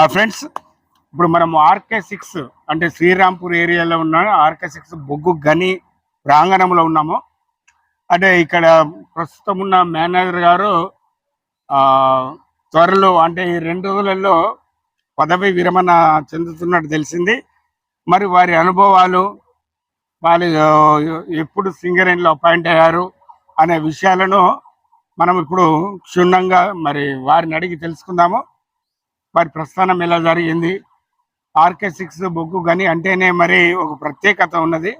ఆ ఫ్రెండ్స్ ఇప్పుడు మనం ఆర్కే సిక్స్ అంటే శ్రీరాంపూర్ ఏరియాలో ఉన్న ఆర్కే సిక్స్ బొగ్గు గని ప్రాంగణంలో ఉన్నాము. అంటే ఇక్కడ ప్రస్తుతం ఉన్న మేనేజర్ గారు ఆ, త్వరలో అంటే ఈ రెండు రోజులలో పదవి విరమణ చెందుతున్నట్టు తెలిసింది. మరి వారి అనుభవాలు వాళ్ళు ఎప్పుడు సింగరేణిలో అపాయింట్ అయ్యారు అనే విషయాలను మనం ఇప్పుడు క్షుణ్ణంగా మరి వారిని అడిగి తెలుసుకుందాము. వారి ప్రస్థానం ఎలా జరిగింది? ఆర్కే సిక్స్ బొగ్గు గని అంటేనే మరి ఒక ప్రత్యేకత ఉన్నది.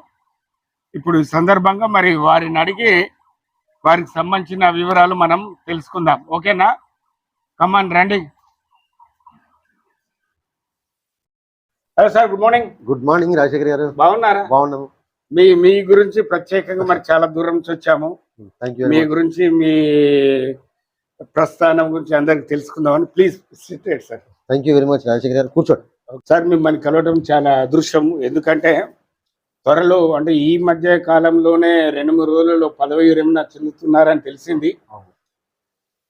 ఇప్పుడు ఈ సందర్భంగా మరి వారిని అడిగి వారికి సంబంధించిన వివరాలు మనం తెలుసుకుందాం. ఓకేనా? కమాన్ రండి. Hello sir good morning good morning Rajasekhar garu. బాగున్నారా? బాగున్నాము మీ మీ గురించి ప్రత్యేకంగా మరి చాలా దూరం నుంచి వచ్చాము. యూ మీ గురించి మీ ప్రస్థానం గురించి అందరికి తెలుసుకుందామని. Please sit sir thank you very much Rajasekhar garu కూర్చోండి సార్ మిమ్మల్ని కలవడం చాలా అదృష్టం. ఎందుకంటే త్వరలో అంటే ఈ మధ్య కాలంలోనే రెండు మూడు రోజులలో పదవి విరమణ చెందుతున్నారని తెలిసింది.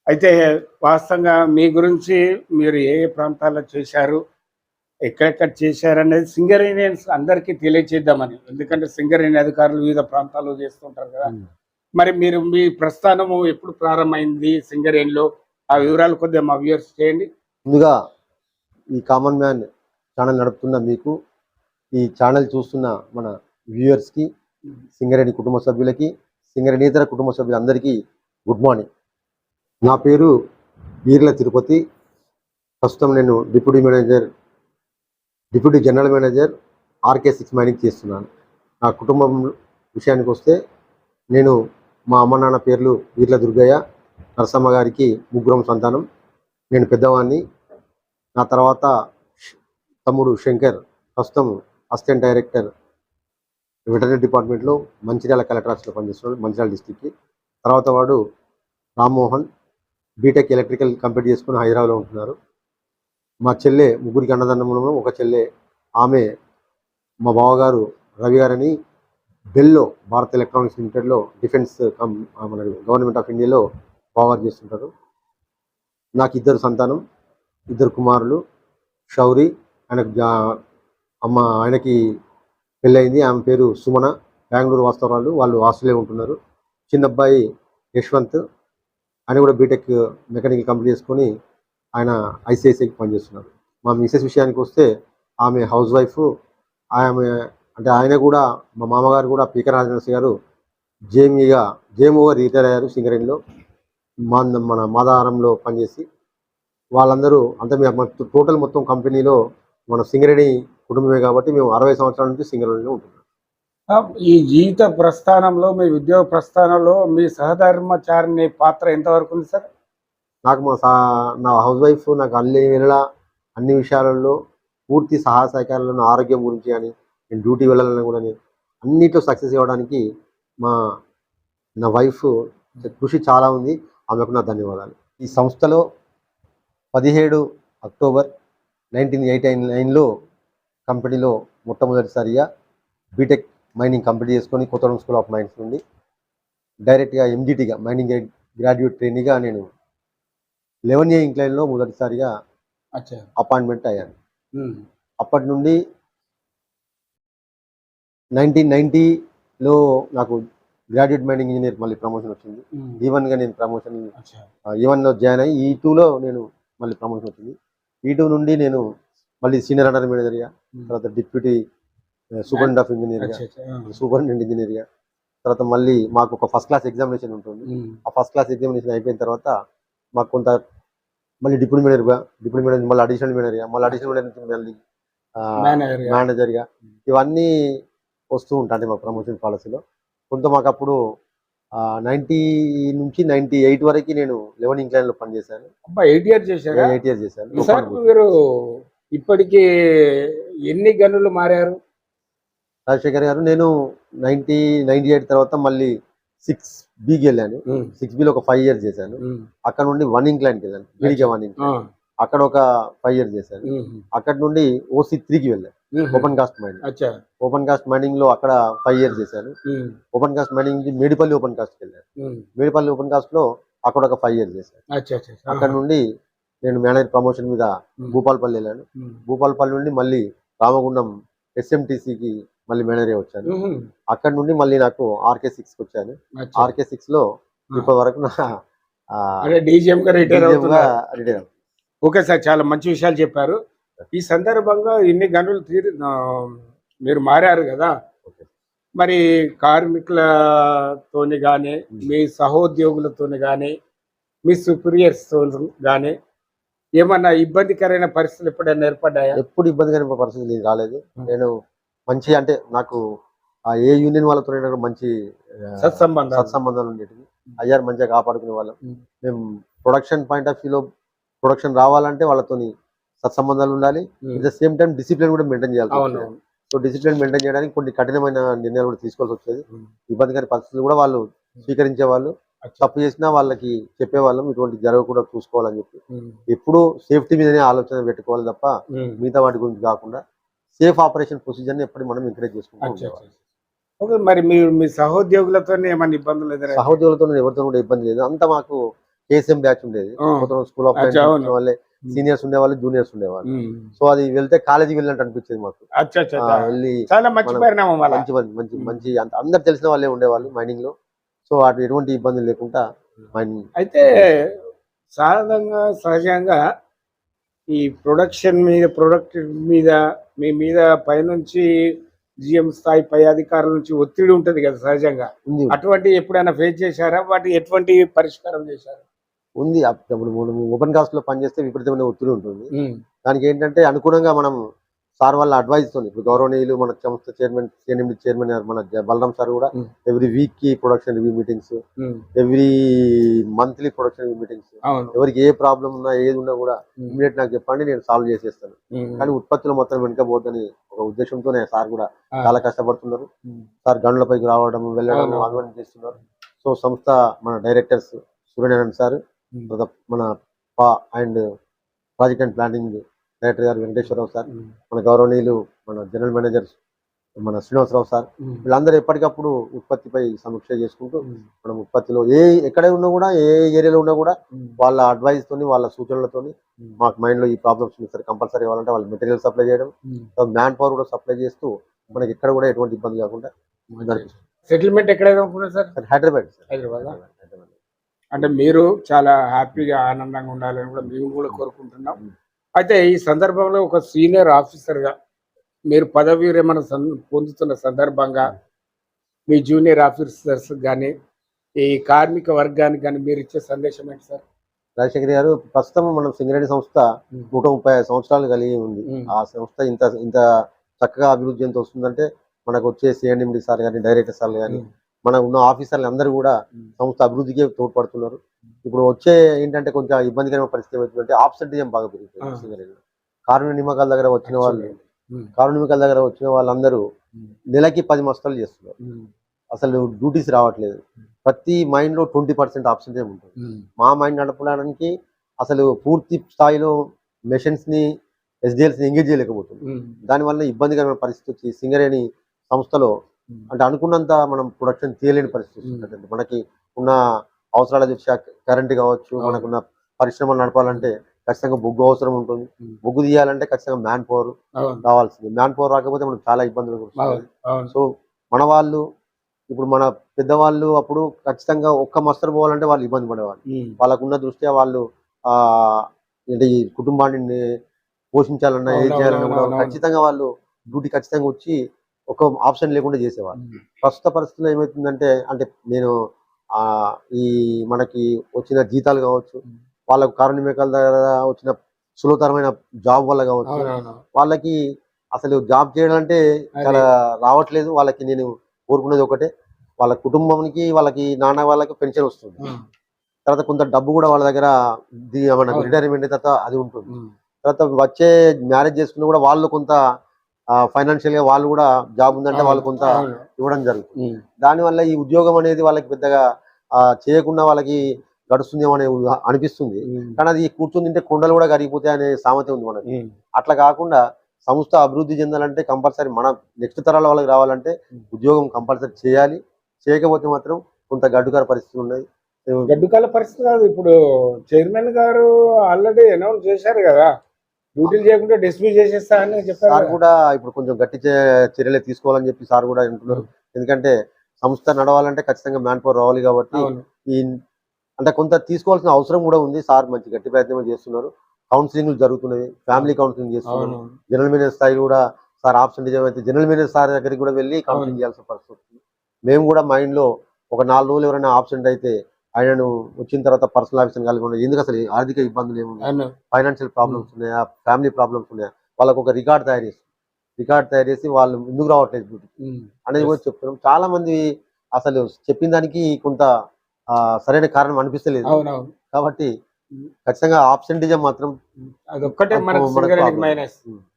అయితే వాస్తవంగా మీ గురించి మీరు ఏ ఏ ప్రాంతాల్లో చేశారు ఎక్కడెక్కడ చేశారు అనేది సింగరేనియన్స్ అందరికీ తెలియచేద్దామని. ఎందుకంటే సింగరేణి అధికారులు వివిధ ప్రాంతాల్లో చేస్తుంటారు కదా. మరి మీరు మీ ప్రస్థానము ఎప్పుడు ప్రారంభమైంది సింగరేణిలో? ఆ వివరాలు కొద్దిగా మా వ్యూవర్స్ చేయండి. ముందుగా ఈ కామన్ మ్యాన్ ఛానల్ నడుపుతున్న మీకు ఈ ఛానల్ చూస్తున్న మన వ్యూయర్స్కి సింగరేణి కుటుంబ సభ్యులకి సింగరేణితర కుటుంబ సభ్యులందరికీ గుడ్ మార్నింగ్. నా పేరు ఈర్ల తిరుపతి. ప్రస్తుతం నేను deputy manager deputy general manager RK six mining చేస్తున్నాను. నా కుటుంబం విషయానికి వస్తే నేను మా అమ్మ నాన్న పేర్లు వీర్ల దుర్గయ్య నరసమ్మ గారికి ముగ్గురం సంతానం. నేను పెద్దవాడిని నా తర్వాత తమ్ముడు శంకర్ ప్రస్తుతం అసిస్టెంట్ డైరెక్టర్ వెటర్నరీ డిపార్ట్మెంట్లో మంచిర్యాల కలెక్టర్ ఆఫీస్లో పనిచేస్తున్నాడు మంచిర్యాల డిస్టిక్కి తర్వాత వాడు రామ్మోహన్ బీటెక్ ఎలక్ట్రికల్ కంప్లీట్ చేసుకుని హైదరాబాద్లో ఉంటున్నారు. మా చెల్లె ముగ్గురికి అన్నదన్నములను ఒక చెల్లె. ఆమె మా బావగారు రవి గారని బెల్లో భారత్ ఎలక్ట్రానిక్స్ లిమిటెడ్లో డిఫెన్స్ కం మన గవర్నమెంట్ ఆఫ్ ఇండియాలో బావగారు చేస్తుంటారు. నాకు ఇద్దరు సంతానం. ఇద్దరు కుమారులు షౌరి ఆయనకు జా అమ్మ ఆయనకి పెళ్ళయింది. ఆమె పేరు సుమన. బెంగళూరు వాస్తవరాలు. వాళ్ళు ఆస్ట్రేలియా ఉంటున్నారు. చిన్న అబ్బాయి యశ్వంత్. ఆయన కూడా బీటెక్ మెకానికల్ కంప్లీట్ చేసుకొని ఆయన ఐసిఐసిఐకి పనిచేస్తున్నారు. మా మిసెస్ విషయానికి వస్తే ఆమె హౌస్ వైఫ్. ఆమె అంటే ఆయన కూడా మా మామగారు కూడా పీకర్ రాజనరసి గారు జేఎంఈగా జేఎంఓగా రిటైర్ అయ్యారు సింగరేణిలో. మా మన మాదారంలో పనిచేసి వాళ్ళందరూ అంటే మేము టోటల్ మొత్తం కంపెనీలో మన సింగరేణి కుటుంబమే కాబట్టి మేము అరవై సంవత్సరాల నుంచి సింగరేణిలో ఉంటున్నాం. ఈ జీవిత ప్రస్థానంలో మీ ఉద్యోగ ప్రస్థానంలో మీ సహధర్మచారిని పాత్ర ఎంతవరకు ఉంది సార్? నాకు మా సా నా హౌస్ వైఫ్ నాకు అన్ని వేళ అన్ని విషయాలలో పూర్తి సహాయ సహకారాలు నా ఆరోగ్యం గురించి కానీ నేను డ్యూటీ వెళ్ళాలని కూడా అన్నిట్లో సక్సెస్ ఇవ్వడానికి మా నా వైఫ్ కృషి చాలా ఉంది. ఆమెకు నా ధన్యవాదాలు. ఈ సంస్థలో పదిహేడు అక్టోబర్ నైన్టీన్ ఎయిటీ నైన్లో కంపెనీలో మొట్టమొదటిసారిగా బీటెక్ మైనింగ్ కంప్లీట్ చేసుకొని కొత్తగూడెం స్కూల్ ఆఫ్ మైన్స్ నుండి డైరెక్ట్గా ఎంజిటీగా మైనింగ్ గ్రాడ్యుయేట్ ట్రైనీగా నేను లెవెన్ ఏ ఇంక్లైన్లో మొదటిసారిగా అపాయింట్మెంట్ అయ్యాను. అప్పటి నుండి నైన్టీన్ నైంటీలో నాకు గ్రాడ్యుయేట్ మైనింగ్ ఇంజనీర్ మళ్ళీ ప్రమోషన్ వచ్చింది. ఈవన్గా నేను ప్రమోషన్ ఈవన్లో జాయిన్ అయ్యి ఈ టూలో నేను మళ్ళీ ప్రమోషన్ వచ్చింది ఈ టూ నుండి నేను మళ్ళీ సీనియర్ అండర్ మేనేజర్గా. తర్వాత డిప్యూటీ సూపరింటెండెంట్ ఆఫ్ ఇంజనీర్గా. సూపరింటెండెంట్ ఇంజనీర్గా తర్వాత మళ్ళీ మాకు ఒక ఫస్ట్ క్లాస్ ఎగ్జామినేషన్ ఉంటుంది. ఆ ఫస్ట్ క్లాస్ ఎగ్జామినేషన్ అయిపోయిన తర్వాత మాకు కొంత మళ్ళీ డిప్యూటీ మేనేజర్గా డిప్యూటీ మేనేజర్ మళ్ళీ అడిషనల్ మేనేజర్గా మళ్ళీ అడిషనల్ మేనేజర్ మళ్ళీ మేనేజర్గా. మేనేజర్గా ఇవన్నీ వస్తూ ఉంటాయి మా ప్రమోషన్ పాలసీలో కొంత మాకు అప్పుడు నైంటీ నుంచి నైంటీ ఎయిట్ వరకు నేను లెవెన్ ఇంక్లైన్లో పనిచేశాను. అబ్బా ఎయిట్ ఇయర్స్ చేశారా? ఎయిట్ ఇయర్స్ చేశాను. మీరు ఇప్పటికి ఎన్ని గనులు మారారు? రాజశేఖర్ గారు నేను నైన్టీ నైన్టీ ఎయిట్ తర్వాత మళ్ళీ సిక్స్ బికి వెళ్ళాను. సిక్స్ బిలో ఒక ఫైవ్ ఇయర్స్ చేశాను. అక్కడ నుండి వన్ ఇంక్లైన్కి వెళ్ళాను. బీడికే వన్. ఇంక్లైన్ అక్కడ ఒక ఫైవ్ ఇయర్స్ చేశాను ఉమ్. అక్కడ నుండి ఓసీ త్రీకి వెళ్ళాను. Open cast mining open cast మైనింగ్లో అక్కడ ఫైవ్ ఇయర్స్ చేశాను ఉమ్. Open cast mining Medipalli open కాస్ట్కి వెళ్ళాను. మేడిపల్లి ఓపెన్ కాస్ట్లో అక్కడ ఒక ఫైవ్ ఇయర్స్ చేశాను అచ్చా అచ్చా అచ్చా. అక్కడ నుండి నేను మేనేజర్ ప్రమోషన్ మీద. భూపాలపల్లి వెళ్ళాను. భూపాలపల్లి నుండి మళ్ళీ రామగుండం ఎస్ఎంటీసీకి మళ్ళీ మేనేజర్ వచ్చాను. అక్కడ నుండి మళ్ళీ నాకు ఆర్కే సిక్స్ వచ్చాను. ఆర్కే సిక్స్లో ఇప్పటి వరకు నా రిటైర్ రిటైర్ ఓకే సార్ చాలా మంచి విషయాలు చెప్పారు. ఈ సందర్భంగా ఇన్ని గనులు తీరు మీరు మారారు కదా. మరి కార్మికులతోని కానీ మీ సహోద్యోగులతోని కానీ మీ తోని కానీ ఏమన్నా ఇబ్బందికరమైన పరిస్థితులు ఎప్పుడైనా ఏర్పడ్డాయా? ఎప్పుడు ఇబ్బంది కలిగిన పరిస్థితి లేదు రాలేదు నేను మంచి అంటే నాకు ఆ ఏ యూనియన్ వాళ్ళతో మంచి ఆ, సత్సంబంధాలు. ఉండేటివి. అయ్యారు మంచిగా కాపాడుకునే వాళ్ళం. మేము ప్రొడక్షన్ పాయింట్ ఆఫ్ వ్యూలో ప్రొడక్షన్ రావాలంటే వాళ్ళతోని సత్సంబంధాలు ఉండాలి. At the same time discipline కూడా మెయింటైన్ చేయాలి సో డిసిప్లిన్ మెయింటైన్ చేయడానికి కొన్ని కఠినమైన నిర్ణయాలు కూడా తీసుకోవాల్సి వచ్చేది ఉం. ఇబ్బందికర పరిస్థితులు కూడా వాళ్ళు స్వీకరించే వాళ్ళు. తప్పు చేసినా వాళ్ళకి చెప్పేవాళ్ళం ఇటువంటి జరగకుండా చూసుకోవాలని చెప్పి ఉమ్. ఎప్పుడు సేఫ్టీ మీదనే ఆలోచన పెట్టుకోవాలి తప్ప. మిగతా వాటి గురించి కాకుండా సేఫ్ ఆపరేషన్ ప్రొసీజర్ని ఎప్పటికీ మనం ఎంకరేజ్ చేసుకుంటూ. ఓకే మరి మీరు మీ సహోద్యోగులతో ఏమైనా ఇబ్బందులు? సహోద్యోగులతో ఎవరితో కూడా ఇబ్బంది లేదు అంతా మాకు కేసీఎం బ్యాచ్ ఉండేది. School of. వాళ్ళే సీనియర్స్ ఉండేవాళ్ళు జూనియర్స్ ఉండేవాళ్ళు. సో అది వెళ్తే కాలేజీకి వెళ్ళినట్టు అనిపించేది మాకు. వెళ్ళి చాలా మంచి మంచి మంచి అందరు తెలిసిన వాళ్ళే ఉండేవాళ్ళు మైనింగ్లో. సో అటు ఎటువంటి ఇబ్బంది లేకుండా మైనింగ్ అయితే సాధారణంగా సహజంగా ఈ ప్రొడక్షన్ మీద ప్రొడక్ట్ మీద మీ మీద పైనుంచి జిఎం స్థాయి పై అధికారుల నుంచి ఒత్తిడి ఉంటది కదా సహజంగా. అటువంటి ఎప్పుడైనా ఫేస్ చేశారా? వాటి ఎటువంటి పరిష్కారం చేశారు? ఉంది. అప్పుడు ఓపెన్ కాస్ట్లో పనిచేస్తే విపరీతమైన ఒత్తిడి ఉంటుంది. దానికి ఏంటంటే అనుగుణంగా మనం సార్ వాళ్ళ అడ్వైస్తో ఇప్పుడు గౌరవనీయులు మన సంస్థ చైర్మన్ సిఎన్ఎండి చైర్మన్ మన బలరాం సార్ కూడా. ఎవ్రీ వీక్కి production review meetings every monthly production review meetings ఎవరికి ఏ ప్రాబ్లం ఉన్నా ఏది ఉన్నా కూడా ఇమీడియట్ నాకు చెప్పండి నేను సాల్వ్ చేసేస్తాను. కానీ ఉత్పత్తులు మొత్తం వెనుకపోద్దని ఒక ఉద్దేశంతోనే సార్ కూడా. చాలా కష్టపడుతున్నారు. సార్ గనులపైకి రావడం వెళ్ళడం. అవన్నీ చేస్తున్నారు. సో సంస్థ మన డైరెక్టర్స్ సూర్యనారాయణ సార్ మన పా and project and planning director garu Venkateswararao sir. మన గౌరవనీయులు మన జనరల్ మేనేజర్ మన శ్రీనివాసరావు సార్. వీళ్ళందరూ ఎప్పటికప్పుడు ఉత్పత్తిపై సమీక్ష చేసుకుంటూ. మనం ఉత్పత్తిలో ఏ ఎక్కడ ఉన్నా కూడా ఏ ఏరియాలో ఉన్నా కూడా. వాళ్ళ అడ్వైస్ తోని వాళ్ళ సూచనలతోని. మాకు మైండ్లో ఈ ప్రాబ్లమ్స్ సార్ కంపల్సరీ కావాలంటే వాళ్ళు మెటీరియల్ సప్లై చేయడం. మ్యాన్ పవర్ కూడా సప్లై చేస్తూ మనకి ఎక్కడ కూడా ఎటువంటి ఇబ్బంది కాకుండా. సెటిల్మెంట్ హైదరాబాద్ సార్ హైదరాబాద్ హైదరాబాద్ అంటే మీరు చాలా హ్యాపీగా ఆనందంగా ఉండాలని కూడా మేము కూడా కోరుకుంటున్నాం అయితే ఈ సందర్భంలో ఒక సీనియర్ ఆఫీసర్గా మీరు పదవి విరమణ పొందుతున్న సందర్భంగా మీ జూనియర్ ఆఫీసర్స్ కానీ ఈ కార్మిక వర్గానికి కానీ మీరు ఇచ్చే సందేశం ఏంటి సార్ రాజశేఖర్ గారు ప్రస్తుతం మనం సింగరేణి సంస్థ. నూట ముప్పై ఐదు సంవత్సరాలు కలిగి ఉంది. ఆ సంస్థ ఇంత ఇంత చక్కగా అభివృద్ధి ఎంత వస్తుందంటే మనకు వచ్చే సిఎండి సార్ కానీ డైరెక్టర్ సార్ కానీ. మన ఉన్న ఆఫీసర్లు అందరూ కూడా. సంస్థ అభివృద్ధికి తోడ్పడుతున్నారు ఇప్పుడు వచ్చే ఏంటంటే కొంచెం ఇబ్బందికరమైన పరిస్థితి ఏమవుతుందంటే ఆబ్సెంటిజం బాగా సింగరేణిలో కారుణ్య నియామకాల దగ్గర వచ్చిన వాళ్ళు ఉమ్. కారుణ్య నియామకాల దగ్గర వచ్చిన వాళ్ళందరూ. నెలకి పది మస్తాలు చేస్తున్నారు. అసలు డ్యూటీస్ రావట్లేదు ప్రతి మైండ్లో ట్వంటీ పర్సెంట్ ఆబ్సెంటేజ్ ఉంటుంది. మా మైండ్ నడపడానికి అసలు పూర్తి స్థాయిలో మెషిన్స్ని ఎస్డిఎల్స్ని ఎంగేజ్ చేయలేకపోతుంది. దానివల్ల ఇబ్బందికరమైన పరిస్థితి వచ్చి సింగరేణి సంస్థలో. అంటే అనుకున్నంత మనం ప్రొడక్షన్ తీయలేని పరిస్థితి ఉమ్. వస్తుంది మనకి ఉన్న అవసరాల దృష్ట్యా కరెంట్ కావచ్చు. మనకున్న పరిశ్రమలు నడపాలంటే ఖచ్చితంగా బొగ్గు అవసరం ఉంటుంది ఉమ్. బొగ్గు తీయాలంటే ఖచ్చితంగా మ్యాన్ పవర్ అవును రావాల్సింది మ్యాన్ పవర్ రాకపోతే మనకు చాలా ఇబ్బందులు సో మన వాళ్ళు ఇప్పుడు మన పెద్దవాళ్ళు అప్పుడు ఖచ్చితంగా ఒక్క మస్తరు పోవాలంటే వాళ్ళు ఇబ్బంది పడేవాళ్ళు. వాళ్ళకున్న దృష్ట్యా వాళ్ళు ఆ ఏంటి ఈ కుటుంబాన్ని పోషించాలన్నా ఏం చేయాలన్నా కూడా. ఖచ్చితంగా వాళ్ళు డ్యూటీ ఖచ్చితంగా వచ్చి ఒక ఆప్షన్ లేకుండా చేసేవాళ్ళు. ప్రస్తుత పరిస్థితుల్లో ఏమవుతుందంటే అంటే నేను ఆ ఈ మనకి వచ్చిన జీతాలు కావచ్చు. వాళ్ళకు కారణిమేకాల దగ్గర వచ్చిన సులభతరమైన జాబ్ వల్ల కావచ్చు వాళ్ళకి అసలు జాబ్ చేయడం అంటే చాలా రావట్లేదు వాళ్ళకి నేను కోరుకునేది ఒకటే వాళ్ళ కుటుంబానికి వాళ్ళకి నాన్న వాళ్ళకి పెన్షన్ వస్తుంది. తర్వాత కొంత డబ్బు కూడా వాళ్ళ దగ్గర మనకు. రిటైర్మెంట్ తర్వాత అది ఉంటుంది. తర్వాత వచ్చే మ్యారేజ్ చేసుకున్న కూడా వాళ్ళు కొంత ఫైనాన్షియల్గా వాళ్ళు కూడా జాబ్ ఉందంటే వాళ్ళు కొంత. ఇవ్వడం జరుగుతుంది. దానివల్ల ఈ ఉద్యోగం అనేది వాళ్ళకి పెద్దగా చేయకుండా వాళ్ళకి గడుస్తుందేమో అనే అనిపిస్తుంది. కానీ అది కూర్చుని తింటే కొండలు కూడా కరిగిపోతాయి అనే సామెత ఉంది మనకి. అట్లా కాకుండా సంస్థ అభివృద్ధి చెందాలంటే కంపల్సరీ మన నెక్స్ట్ తరాల వాళ్ళకి రావాలంటే. ఉద్యోగం కంపల్సరీ చేయాలి చేయకపోతే మాత్రం కొంత గడ్డుకర పరిస్థితులు ఉన్నాయి గడ్డుకాల పరిస్థితి కాదు ఇప్పుడు చైర్మన్ గారు ఆల్రెడీ అనౌన్స్ చేశారు కదా డ్యూటీలు చేయకుండా డిస్మిస్ చేసేస్తా అని చెప్పారు సార్. కూడా ఇప్పుడు కొంచెం గట్టి చర్యలు తీసుకోవాలని చెప్పి సార్ కూడా అంటున్నారు. ఎందుకంటే సంస్థ నడవాలంటే ఖచ్చితంగా మ్యాన్ పవర్ రావాలి కాబట్టి ఈ అంటే కొంత తీసుకోవాల్సిన అవసరం కూడా ఉంది. సార్ మంచి గట్టి ప్రయత్నం చేస్తున్నారు. కౌన్సిలింగ్ జరుగుతున్నవి ఫ్యామిలీ కౌన్సిలింగ్ చేస్తున్నారు. జనరల్ మేనేజర్ స్థాయి కూడా సార్ ఆప్షన్ అయితే జనరల్ మేనేజర్ సార్ దగ్గరికి కూడా వెళ్ళి కౌన్సిలింగ్ చేయాల్సిన పరిస్థితి మేము కూడా మైండ్లో ఒక నాలుగు రోజులు ఎవరైనా ఆబ్సెంట్ అయితే ఆయనను వచ్చిన తర్వాత పర్సనల్ ఆఫీసర్ కలిగి ఉండదు ఎందుకు అసలు ఆర్థిక ఇబ్బందులు ఏమున్నాయి? అవును. ఫైనాన్షియల్ ప్రాబ్లమ్స్ ఉన్నాయా? ఫ్యామిలీ ప్రాబ్లమ్స్ ఉన్నాయా? వాళ్ళకు ఒక రికార్డ్ తయారు చేసి రికార్డ్ తయారు చేసి వాళ్ళు ఎందుకు రావట్లేదు డ్యూటీకి ఉమ్. అనేది కూడా చెప్తున్నాం. చాలా మంది అసలు చెప్పిన దానికి కొంత సరైన కారణం అనిపిస్తలేదు. కాబట్టి ఖచ్చితంగా ఆబ్సెంటిజం మాత్రం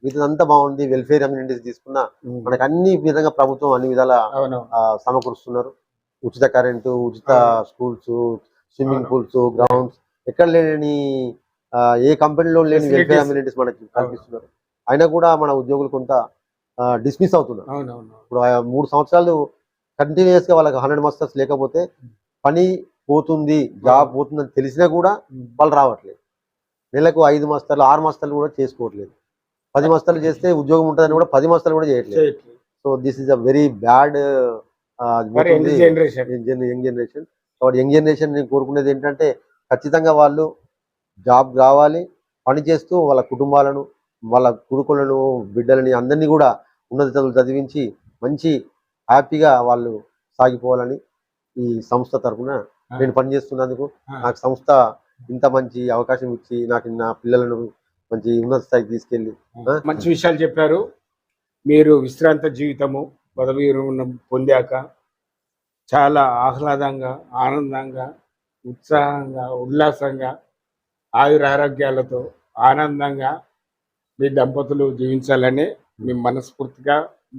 మిగతాదంతా బాగుంది. వెల్ఫేర్ అమ్యూనిటీస్ తీసుకున్న మనకు అన్ని విధంగా ప్రభుత్వం అన్ని విధాల సమకూరుస్తున్నారు. ఉచిత కరెంటు ఉచిత. Schools swimming. పూల్స్ గ్రౌండ్స్ ఎక్కడ లేని ఏ కంపెనీలో లేని వెల్ఫేర్. అమ్యూనిటీస్ మనకి కల్పిస్తున్నారు అయినా కూడా మన ఉద్యోగులు కొంత డిస్మిస్ అవుతున్నారు. ఇప్పుడు మూడు సంవత్సరాలు కంటిన్యూస్గా వాళ్ళకి హండ్రెడ్ మాస్టర్స్ లేకపోతే పని పోతుంది జాబ్ పోతుందని తెలిసినా కూడా వాళ్ళు రావట్లేదు. నెలకు ఐదు మస్తర్లు ఆరు మస్తర్లు కూడా చేసుకోవట్లేదు. పది మస్తర్లు చేస్తే ఉద్యోగం ఉంటుందని కూడా పది మస్తర్లు కూడా చేయట్లేదు. So this is a very bad young generation. కాబట్టి యంగ్ జనరేషన్ నేను కోరుకునేది ఏంటంటే ఖచ్చితంగా వాళ్ళు జాబ్ రావాలి పని చేస్తూ వాళ్ళ కుటుంబాలను వాళ్ళ కొడుకులను బిడ్డలని అందరినీ కూడా ఉన్నత చదువులు చదివించి మంచి హ్యాపీగా వాళ్ళు సాగిపోవాలని ఈ సంస్థ తరఫున నేను పనిచేస్తున్నందుకు నాకు సంస్థ ఇంత మంచి అవకాశం ఇచ్చి నాకు నా పిల్లలను మంచి ఉన్నత స్థాయికి తీసుకెళ్ళి? మంచి విషయాలు చెప్పారు. మీరు విశ్రాంత జీవితము పదవీ విరమణ పొందాక చాలా ఆహ్లాదంగా ఆనందంగా ఉత్సాహంగా ఉల్లాసంగా ఆయురారోగ్యాలతో ఆనందంగా మీ దంపతులు జీవించాలని మీ మనస్ఫూర్తిగా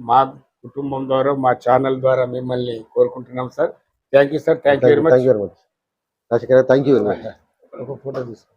మా కుటుంబం ద్వారా మా ఛానల్ ద్వారా మిమ్మల్ని కోరుకుంటున్నాం sir. Thank you sir thank you very much thank you very much ఒక ఫోటో తీసుకో.